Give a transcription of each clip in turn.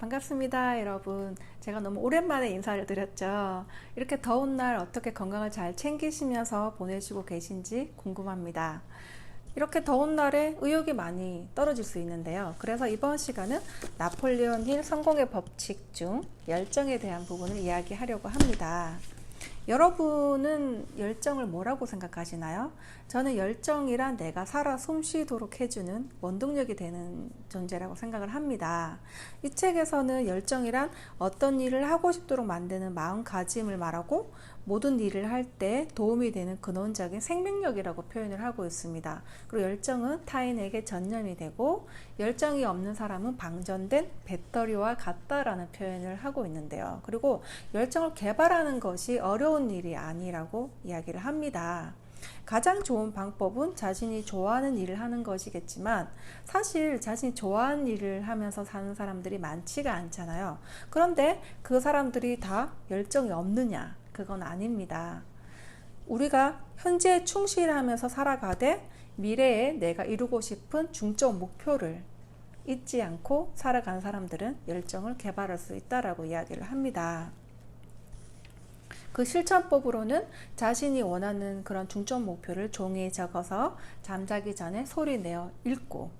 반갑습니다, 여러분. 제가 너무 오랜만에 인사를 드렸죠. 이렇게 더운 날 어떻게 건강을 잘 챙기시면서 보내시고 계신지 궁금합니다. 이렇게 더운 날에 의욕이 많이 떨어질 수 있는데요. 그래서 이번 시간은 나폴리온 힐 성공의 법칙 중 열정에 대한 부분을 이야기하려고 합니다. 여러분은 열정을 뭐라고 생각하시나요? 저는 열정이란 내가 살아 숨쉬도록 해주는 원동력이 되는 존재라고 생각을 합니다. 이 책에서는 열정이란 어떤 일을 하고 싶도록 만드는 마음가짐을 말하고 모든 일을 할 때 도움이 되는 근원적인 생명력이라고 표현을 하고 있습니다. 그리고 열정은 타인에게 전념이 되고 열정이 없는 사람은 방전된 배터리와 같다라는 표현을 하고 있는데요. 그리고 열정을 개발하는 것이 어려운 일이 아니라고 이야기를 합니다. 가장 좋은 방법은 자신이 좋아하는 일을 하는 것이겠지만 사실 자신이 좋아하는 일을 하면서 사는 사람들이 많지가 않잖아요. 그런데 그 사람들이 다 열정이 없느냐? 그건 아닙니다. 우리가 현재에 충실하면서 살아가되 미래에 내가 이루고 싶은 중점 목표를 잊지 않고 살아가는 사람들은 열정을 개발할 수 있다라고 이야기를 합니다. 그 실천법으로는 자신이 원하는 그런 중점 목표를 종이에 적어서 잠자기 전에 소리 내어 읽고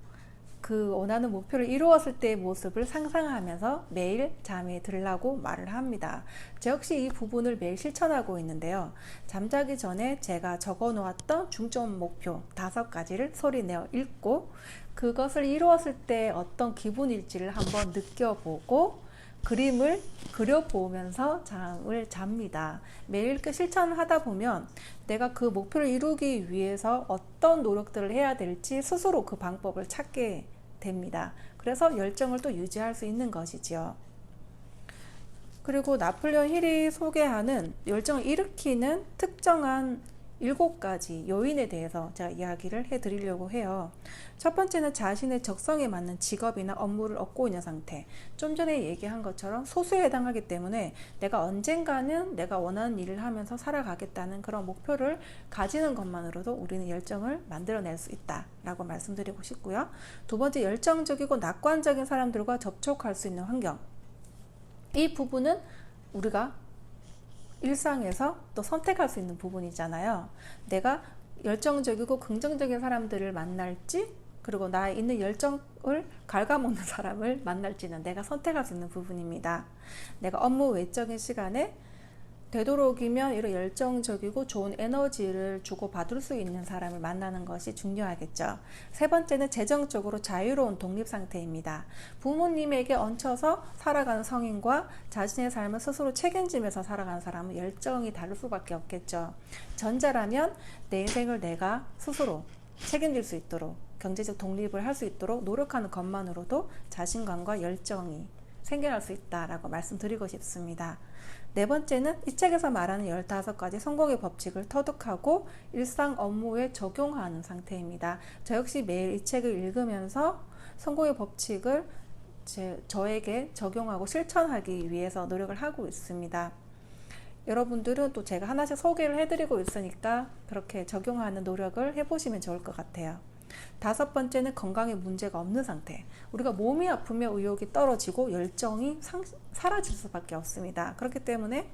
그 원하는 목표를 이루었을 때의 모습을 상상하면서 매일 잠에 들라고 말을 합니다. 저 역시 이 부분을 매일 실천하고 있는데요. 잠자기 전에 제가 적어 놓았던 중점 목표 다섯 가지를 소리내어 읽고 그것을 이루었을 때 어떤 기분일지를 한번 느껴보고 그림을 그려보면서 잠을 잡니다. 매일 그 실천을 하다 보면 내가 그 목표를 이루기 위해서 어떤 노력들을 해야 될지 스스로 그 방법을 찾게 됩니다. 그래서 열정을 또 유지할 수 있는 것이지요. 그리고 나폴레온 힐이 소개하는 열정을 일으키는 특정한 일곱 가지 요인에 대해서 제가 이야기를 해 드리려고 해요. 첫 번째는 자신의 적성에 맞는 직업이나 업무를 얻고 있는 상태. 좀 전에 얘기한 것처럼 소수에 해당하기 때문에 내가 언젠가는 내가 원하는 일을 하면서 살아가겠다는 그런 목표를 가지는 것만으로도 우리는 열정을 만들어낼 수 있다라고 말씀드리고 싶고요. 두 번째, 열정적이고 낙관적인 사람들과 접촉할 수 있는 환경. 이 부분은 우리가 일상에서 또 선택할 수 있는 부분이잖아요. 내가 열정적이고 긍정적인 사람들을 만날지 그리고 나에 있는 열정을 갉아먹는 사람을 만날지는 내가 선택할 수 있는 부분입니다. 내가 업무 외적인 시간에 되도록이면 이런 열정적이고 좋은 에너지를 주고 받을 수 있는 사람을 만나는 것이 중요하겠죠. 세 번째는 재정적으로 자유로운 독립 상태입니다. 부모님에게 얹혀서 살아가는 성인과 자신의 삶을 스스로 책임지면서 살아가는 사람은 열정이 다를 수밖에 없겠죠. 전자라면 내 인생을 내가 스스로 책임질 수 있도록 경제적 독립을 할 수 있도록 노력하는 것만으로도 자신감과 열정이 생겨날 수 있다라고 말씀드리고 싶습니다. 네 번째는 이 책에서 말하는 15가지 성공의 법칙을 터득하고 일상 업무에 적용하는 상태입니다. 저 역시 매일 이 책을 읽으면서 성공의 법칙을 제, 저에게 적용하고 실천하기 위해서 노력을 하고 있습니다. 여러분들은 또 제가 하나씩 소개를 해드리고 있으니까 그렇게 적용하는 노력을 해보시면 좋을 것 같아요. 다섯 번째는 건강에 문제가 없는 상태. 우리가 몸이 아프면 의욕이 떨어지고 열정이 상, 사라질 수밖에 없습니다. 그렇기 때문에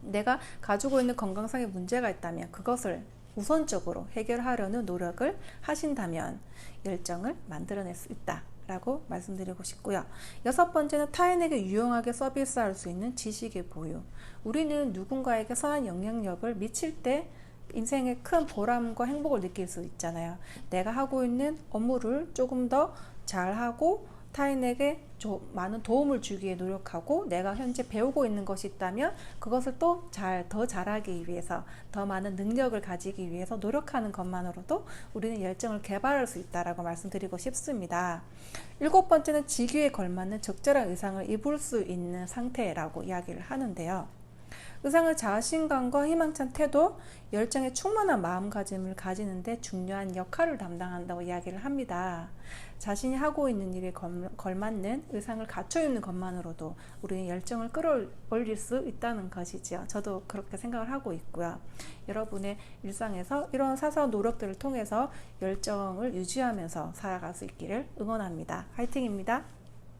내가 가지고 있는 건강상의 문제가 있다면 그것을 우선적으로 해결하려는 노력을 하신다면 열정을 만들어낼 수 있다. 라고 말씀드리고 싶고요. 여섯 번째는 타인에게 유용하게 서비스할 수 있는 지식의 보유. 우리는 누군가에게 선한 영향력을 미칠 때 인생의 큰 보람과 행복을 느낄 수 있잖아요. 내가 하고 있는 업무를 조금 더 잘하고 타인에게 많은 도움을 주기에 노력하고 내가 현재 배우고 있는 것이 있다면 그것을 또 잘, 더 잘하기 위해서 더 많은 능력을 가지기 위해서 노력하는 것만으로도 우리는 열정을 개발할 수 있다라고 말씀드리고 싶습니다. 일곱 번째는 직위에 걸맞는 적절한 의상을 입을 수 있는 상태라고 이야기를 하는데요. 의상을 자신감과 희망찬 태도, 열정에 충만한 마음가짐을 가지는데 중요한 역할을 담당한다고 이야기를 합니다. 자신이 하고 있는 일에 걸맞는 의상을 갖춰 입는 것만으로도 우리는 열정을 끌어올릴 수 있다는 것이지요. 저도 그렇게 생각을 하고 있고요. 여러분의 일상에서 이런 사소한 노력들을 통해서 열정을 유지하면서 살아갈 수 있기를 응원합니다. 화이팅입니다.